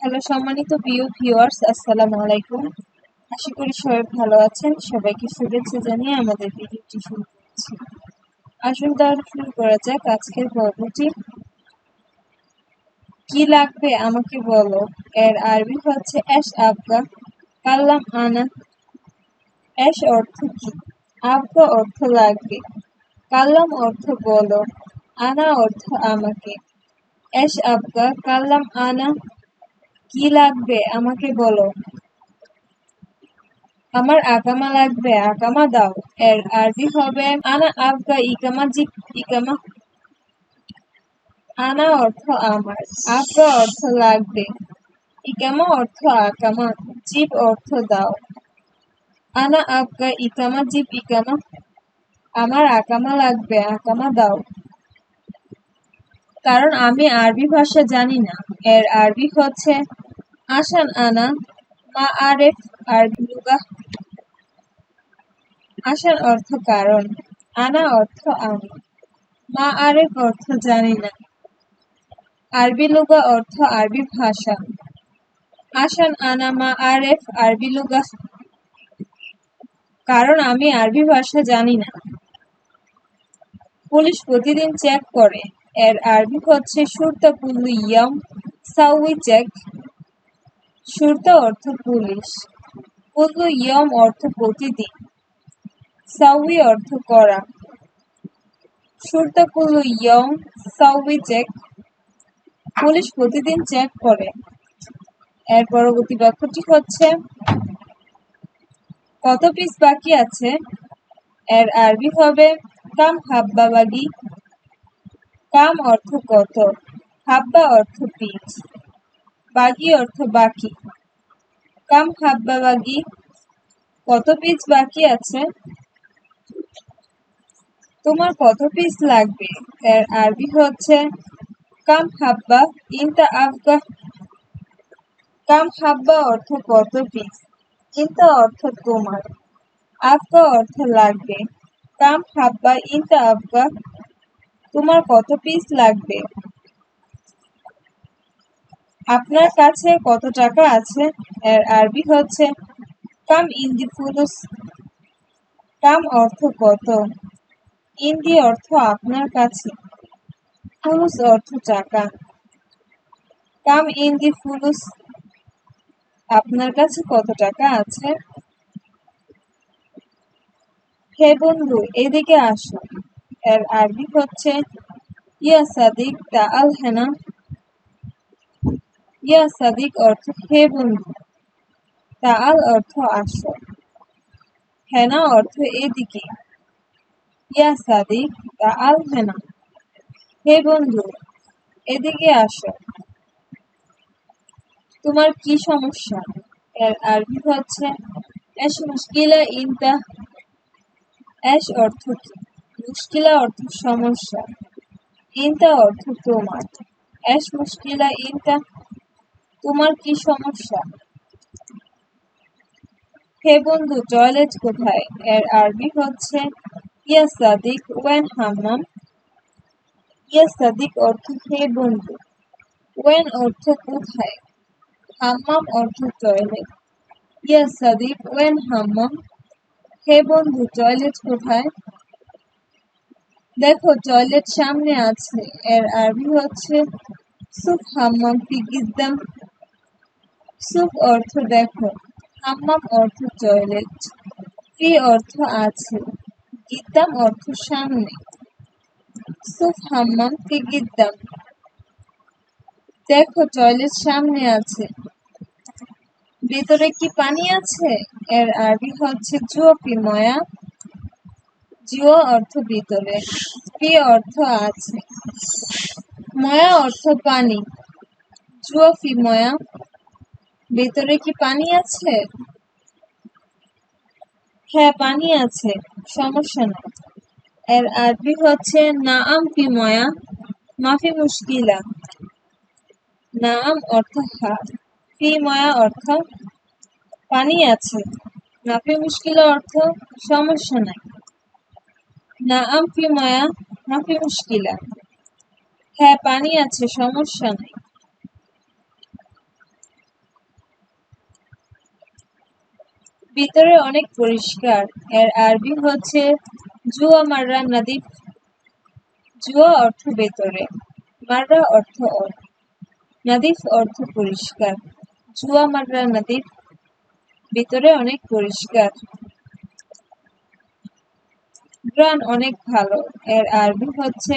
Hello, সম্মানিত প্রিয় viewers আসসালামু আলাইকুম। আশা করি সবাই ভালো আছেন। সবাইকে শুভেচ্ছা জানিয়ে আমাদের ভিডিওটি শুরু করছি। আসুন তাহলে শুরু করা যাক আজকের পর্বটি। কি লাগবে আমাকে বলো? এর আরবি হচ্ছে এস আবগা, কাল্লাম আনা। এস অর্থ কি? আবগা অর্থ লাগবে। কাল্লাম অর্থ বলো। আনা অর্থ আমাকে। এস আবগা, কাল্লাম আনা। কি লাগবে? আমাকে বলো। আমার আকামা লাগবে। আকামা দাও। এর আরবি হবে, আনা আবগা ইকামা জি ইকামা আনা অর্থ আমার। আবগা অর্থ লাগবে। ইকামা অর্থ আকামা জিপ অর্থ দাও। আনা আবগা ইকামা জিপ ইকামা আমার আকামা লাগবে। আকামা দাও। কারণ আমি আরবি ভাষা জানি না। এর আরবি হচ্ছে আসান আনা মা আরেফ আরবি লুগা। আসান অর্থ কারণ, আনা অর্থ আমি। মা আরেফ অর্থ জানি না। আরবি লুগা অর্থ আরবি ভাষা। আসান আনা মা আরেফ আরবি লুগা। কারণ আমি আরবি ভাষা জানি না। পুলিশ প্রতিদিন চেক করে। এর আরবি হচ্ছে সুরতা কুল্লু ইয়াম সাউই চেক। সুরতা অর্থ পুলিশ। কুল্লু ইয়ম অর্থ প্রতিদিন। সাউই অর্থ করা। সুরতা কুল্লু ইয়ম সাউই চেক। পুলিশ প্রতিদিন চেক করে। এর পরবর্তী বাক্যটি হচ্ছে, কত পিস বাকি আছে? এর আরবি হবে, কাম হাব্বা বাগি কাম অর্থ কত হাব্বা অর্থ পিস বাগি অর্থ বাকি। কাম হাব্বা বাগি, কত পিস বাকি আছে? তোমার কত পিস লাগবে? এর আরবি হচ্ছে, কাম হাব্বা ইনতা আফগা। কাম হাব্বা অর্থ কত পিস ইনতা অর্থ তোমার। আফগা অর্থ লাগবে। কাম হাব্বা ইনতা আফগা। তোমার কত পিস লাগবে? আপনার কাছে কত টাকা আছে? এর আরবি হচ্ছে, কাম ইন্দি ফুলুস। কাম অর্থ কত? ইন্দি অর্থ আপনার কাছে। ফুলুস অর্থ টাকা। কাম ইন্দি ফুলুস। আপনার কাছে কত টাকা আছে? হে বন্ধু, এদিকে আসো। এর আরবি হচ্ছে ইয়া সাদিক, তা আল হেনা। ইয়া সাদিক অর্থ হে বন্ধু, তা আল অর্থ আসো। হেনা অর্থ এদিকে। ইয়া সাদিক, তা আল হেনা। হে বন্ধু, এদিকে আসো। তোমার কি সমস্যা? এর আরবি হচ্ছে এস মুশকিলা ইনতা। এস অর্থ কি? মুশকিলা অর্থ সমস্যা। ইনতা অর্থ তোমার। এস মুশকিলা ইনতা তোমার কি সমস্যা? হে বন্ধু টয়লেট কোথায়? এর আরবি হচ্ছে, ইয়া সাদিক ওয়েন হাম্মাম। ইয়া সাদিক অর্থ, হে বন্ধু। ওয়েন অর্থ, কোথায়? হাম্মাম অর্থ টয়লেট ইয়া সাদিক ওয়েন হাম্মাম। হে বন্ধু টয়লেট কোথায়? দেখো টয়লেট সামনে আছে, এর আরবি হচ্ছে সুফ হাম্মাম ফি গিদ্দাম সুফ অর্থ দেখো, হাম্মাম অর্থ টয়লেট ফি অর্থ আছে, গিদ্দাম অর্থ সামনে। সুফ হাম্মাম ফি দেখো টয়লেট সামনে আছে। ভেতরে কি পানি আছে? এর আরবি হচ্ছে জুয়ো ফি ময়া। জিও অর্থ ভিতরে ফি অর্থ আছে? ময়া অর্থ পানি। জুয়ো ফি ময়া। ভিতরে কি পানি আছে? হ্যাঁ পানি আছে, সমস্যা নেই। এর আরবি হচ্ছে, নাআম ফি ময়া, মাফি মুশকিলা। নাম অর্থ হা, ফি ময়া অর্থ পানি আছে। মাফি মুশকিলা অর্থ সমস্যা নাই। নাম ফি মায়া মাফি মুশকিলা। হ্যাঁ পানি আছে, সমস্যা নেই। ভিতরে অনেক পরিষ্কার। এর আরবি হচ্ছে, জুয়া মাররা নদীপ জুয়া অর্থ ভেতরে, মাররা অর্থ অর্থ নাদিফ অর্থ পরিষ্কার। জুয়া মাররা নদীপ ভিতরে অনেক পরিষ্কার। গ্রান অনেক ভালো। এর আরবি হচ্ছে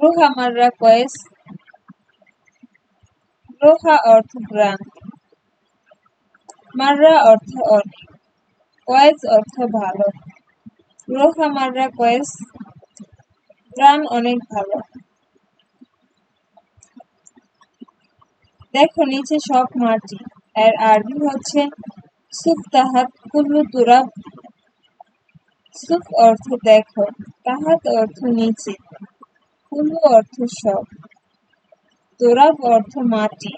রোহা মাররা কয়েস। রোহা অর্থ মাররা অর্থ অনেক। কয়েস অর্থ ভালো। রোহা মাররা কয়েস অনেক ভালো। দেখো নিচে সব মাটি। এর আরবি হচ্ছে সুফ তাহাত কুল্লু তুরাব। অর্থ দেখো অর্থ অর্থ সব। তোরাব অর্থ মাটি।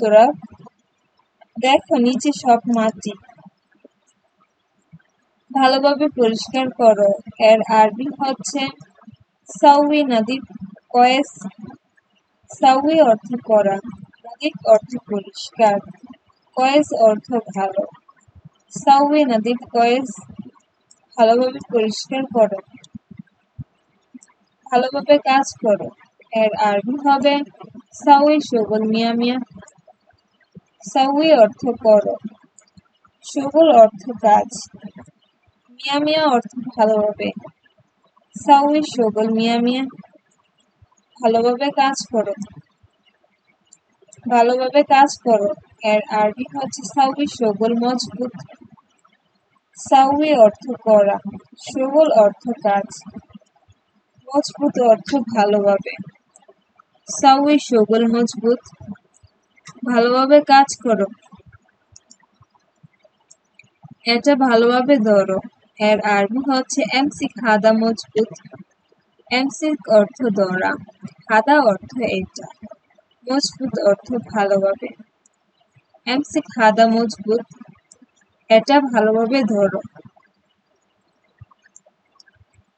তোরাব। দেখো নিচে সব মাটি। ভালোভাবে পরিষ্কার করো। এর আরবি হচ্ছে সাউই নদী কয়েস। সাউই অর্থ করা নদী অর্থ পরিষ্কার। কয়েস অর্থ ভালো। সাউই নদী কয়েস ভালোভাবে পরিষ্কার করো। ভালোভাবে কাজ করো। এর আরবি হবে সাউই সগল মিয়া মিয়া। সাউই অর্থ করো। সগল অর্থ কাজ। মিয়া মিয়া অর্থ ভালোভাবে। সাউই সগল মিয়া মিয়া। ভালোভাবে কাজ করো। ভালোভাবে কাজ করো। এর আরবি হচ্ছে সাউই সগল মজবুত। সাউই অর্থ করা সগল অর্থ কাজ, মজবুত অর্থ ভালোভাবে। সাউই সগল মজবুত, ভালোভাবে কাজ করো। এটা ভালোভাবে ধরো। এর আরবি হচ্ছে এমসি খাদা মজবুত। এমসি অর্থ ধরা। খাদা অর্থ এটা। মজবুত অর্থ ভালোভাবে। এমসি খাদা মজবুত। এটা ভালোভাবে ধরো।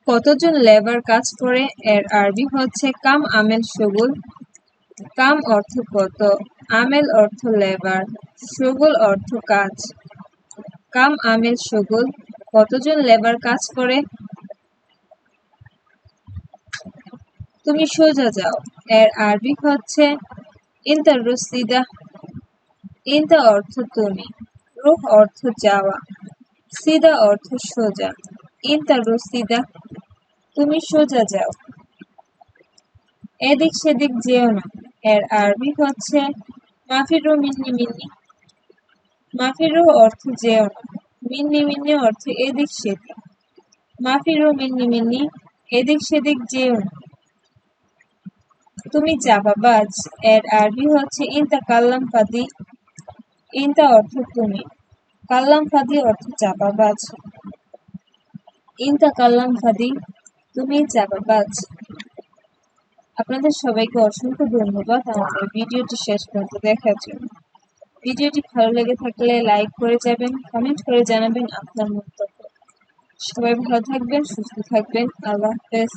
কতজন লেবার কাজ করে? এর আরবি হচ্ছে, কাম আমেল সগুল। কাম অর্থ কত? আমেল অর্থ লেবার। সগুল অর্থ কাজ। কাম আমেল সগুল। কতজন লেবার কাজ করে? তুমি সোজা যাও। এর আরবি হচ্ছে ইন্টার রসিদা ইন্তা অর্থ তুমি। রুহ অর্থ যাওয়া সিদা অর্থ সোজা। ইন্তা রসিদা তুমি সোজা যাও। এদিক সেদিক যেও না। এর আরবি হচ্ছে, মাফিরু মিন্নি মিন্নি। মাফিরু অর্থ যেও না। মিন্নি মিন্নি অর্থ এদিক সেদিক। মাফিরু মিন্নি মিন্নি, এদিক সেদিক যেও না। তুমি চাপাবাজ এর আরবি হচ্ছে, ইনতা কাল্লাম ফাদি। ইনতা অর্থ তুমি। কাল্লাম ফাদি অর্থ চাপাবাজ। ইনতা কাল্লাম ফাদি তুমি চাপাবাজ। আপনাদের সবাইকে অসংখ্য ধন্যবাদ আমাদের ভিডিওটি শেষ পর্যন্ত দেখার জন্য। ভিডিওটি ভালো লেগে থাকলে লাইক করে যাবেন, কমেন্ট করে জানাবেন আপনার মন্তব্য। সবাই ভালো থাকবেন, সুস্থ থাকবেন। আল্লাহ হাফেজ।